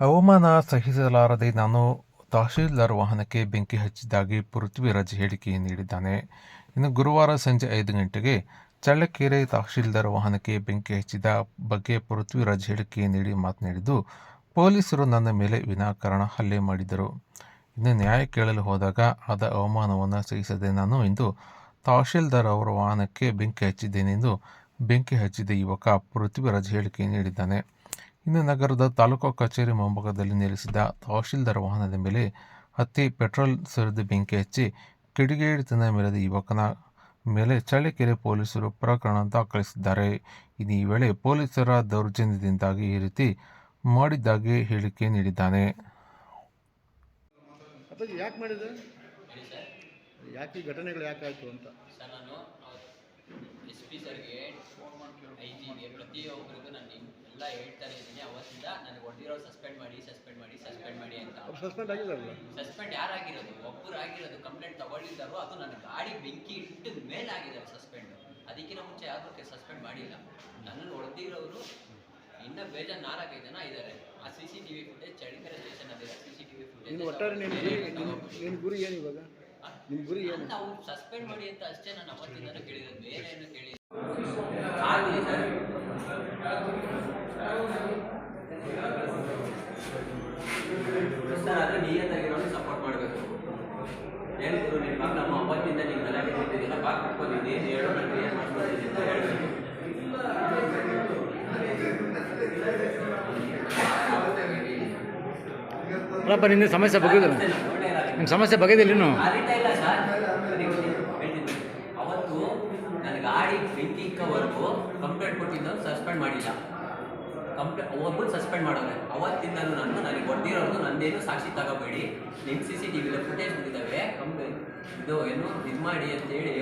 ಅವಮಾನ ಸಹಿಸಲಾರದೆ ನಾನು ತಹಶೀಲ್ದಾರ್ ವಾಹನಕ್ಕೆ ಬೆಂಕಿ ಹಚ್ಚಿದ್ದಾಗಿ ಪೃಥ್ವಿರಾಜ್ ಹೇಳಿಕೆ ನೀಡಿದ್ದಾನೆ. ಇನ್ನು ಗುರುವಾರ ಸಂಜೆ ಐದು ಗಂಟೆಗೆ ಚಳ್ಳಕೆರೆ ತಹಶೀಲ್ದಾರ್ ವಾಹನಕ್ಕೆ ಬೆಂಕಿ ಹಚ್ಚಿದ ಬಗ್ಗೆ ಪೃಥ್ವಿರಾಜ್ ಹೇಳಿಕೆ ನೀಡಿ ಮಾತನಾಡಿದ್ದು, ಪೊಲೀಸರು ನನ್ನ ಮೇಲೆ ವಿನಾಕಾರಣ ಹಲ್ಲೆ ಮಾಡಿದರು ಇನ್ನು ನ್ಯಾಯ ಕೇಳಲು ಹೋದಾಗ ಆದ ಅವಮಾನವನ್ನು ಸಹಿಸದೆ ನಾನು ಇಂದು ತಹಶೀಲ್ದಾರ್ ಅವರ ವಾಹನಕ್ಕೆ ಬೆಂಕಿ ಹಚ್ಚಿದ್ದೇನೆಂದು ಬೆಂಕಿ ಹಚ್ಚಿದ ಯುವಕ ಪೃಥ್ವಿರಾಜ್ ಹೇಳಿಕೆ ನೀಡಿದ್ದಾನೆ. ಇನ್ನು ನಗರದ ತಾಲೂಕು ಕಚೇರಿ ಮುಂಭಾಗದಲ್ಲಿ ನಿಲ್ಲಿಸಿದ ತಹಶೀಲ್ದಾರ್ ವಾಹನದ ಮೇಲೆ ಹತ್ತಿ ಪೆಟ್ರೋಲ್ ಸುರಿದು ಬೆಂಕಿ ಹಚ್ಚಿ ಕಿಡಿಗೇಡಿತನ ಮೆರೆದ ಯುವಕನ ಮೇಲೆ ಚಳ್ಳಕೆರೆ ಪೊಲೀಸರು ಪ್ರಕರಣ ದಾಖಲಿಸಿದ್ದಾರೆ. ಇನ್ನು ಈ ವೇಳೆ ಪೊಲೀಸರ ದೌರ್ಜನ್ಯದಿಂದಾಗಿ ಈ ರೀತಿ ಮಾಡಿದ್ದಾಗಿ ಹೇಳಿಕೆ ನೀಡಿದ್ದಾನೆ. ಯಾಕೆ ಮಾಡಿದೆ ಯಾಕೆ ಘಟನೆಗಳು ಯಾಕೆ ಆಯಿತು ಅಂತ? ಸರ್ ನಾನು ಎಸ್ ಪಿ ಸರ್ಗೆ ಫೋನ್ ಜಿಗೆ ನನಗೆ ಹೊಡೆದಿರೋ ಸಸ್ಪೆಂಡ್ ಮಾಡಿ ಸಸ್ಪೆಂಡ್ ಮಾಡಿ ಸಸ್ಪೆಂಡ್ ಮಾಡಿ ಅಂತ. ಸಸ್ಪೆಂಡ್ ಆಗಿಲ್ಲ ಸಸ್ಪೆಂಡ್ ಯಾರಾಗಿರೋದು? ಒಬ್ಬರು ಆಗಿರೋದು ಕಂಪ್ಲೇಂಟ್ ತಗೊಳ್ಳಿದ್ದಾರೋ ಅದು ನನ್ನ ಗಾಡಿ ಬೆಂಕಿ ಇಟ್ಟಿದ ಮೇಲೆ ಆಗಿದ್ದಾರೆ ಸಸ್ಪೆಂಡ್ ಅದಕ್ಕಿಂತ ಮುಂಚೆ ಯಾವುದಕ್ಕೆ ಸಸ್ಪೆಂಡ್ ಮಾಡಿಲ್ಲ. ನನ್ನನ್ನು ಹೊಡೆದಿರೋರು ಇನ್ನ ಬೇಜಾರು ನಾಲ್ಕೈದು ಜನ ಇದ್ದಾರೆ. ಆ C C T V footage Chalikere station ಅಲ್ಲಿ ಸಿ ಸಿ ಟಿ ವಿ ನೀನು ಗುರಿ ಏನು? ಇವಾಗ ನಾವು ಸಸ್ಪೆಂಡ್ ಮಾಡಿ ಅಂತ ಅಷ್ಟೇ ನಾನು ಅವತ್ತಿಂದ ಕೇಳಿರೋದು. ಬೇರೆ ಏನು ಕೇಳಿ ಆಗಲಿ ಸರ್ ಸರ್ ಆದರೆ ನಿಯತ್ತಾಗಿರೋನು ಸಪೋರ್ಟ್ ಮಾಡಬೇಕು. ಗುರು ನಿಮ್ಮ ನಮ್ಮ ಅವತ್ತಿಂದ ನೀವು ಗಲಾಟೆ ಮಾಡ್ತಿದ್ದೀರ ಬಾಕ್ ಬಿಟ್ಕೊಂಡಿದ್ದೀನಿ ಏನು ಹೇಳೋ ನಾನು ಏನು ಮಾಡ್ಕೊಂಡಿದ್ದೀನಿ ಅಂತ ಹೇಳಬೇಕು. ಅಲ್ಲಪ್ಪ ನಿನ್ನ ಸಮಸ್ಯೆ ಬಗೆದಿಲ್ಲ ನಿಮ್ಮ ಸಮಸ್ಯೆ ಬಗೆದಿಲ್ಲ ಇನ್ನು? ಅವತ್ತು ನನ್ನ ಗಾಡಿ ಬೆಂಕಿ ಇಕ್ಕವರೆಗೂ ಕಂಪ್ಲೇಂಟ್ ಕೊಟ್ಟಿದ್ದು ಸಸ್ಪೆಂಡ್ ಮಾಡಿಲ್ಲ. ಕಂಪ್ಲೇಂಟ್ ಒಬ್ಬರು ಸಸ್ಪೆಂಡ್ ಮಾಡೋರೆ. ಅವತ್ತಿಂದಲೂ ನಾನು ನಂದೇನು ಸಾಕ್ಷಿ ತಗೋಬೇಡಿ. ನಿಮ್ಮ ಸಿ ಸಿ ಟಿ ವಿಲಿ ಫುಟೇಜ್ ಬಂದಿದ್ದಾವೆ ಕಂಪ್ಲೇಂಟ್ ಇದು ಏನು ಇದು ಮಾಡಿ ಅಂತೇಳಿ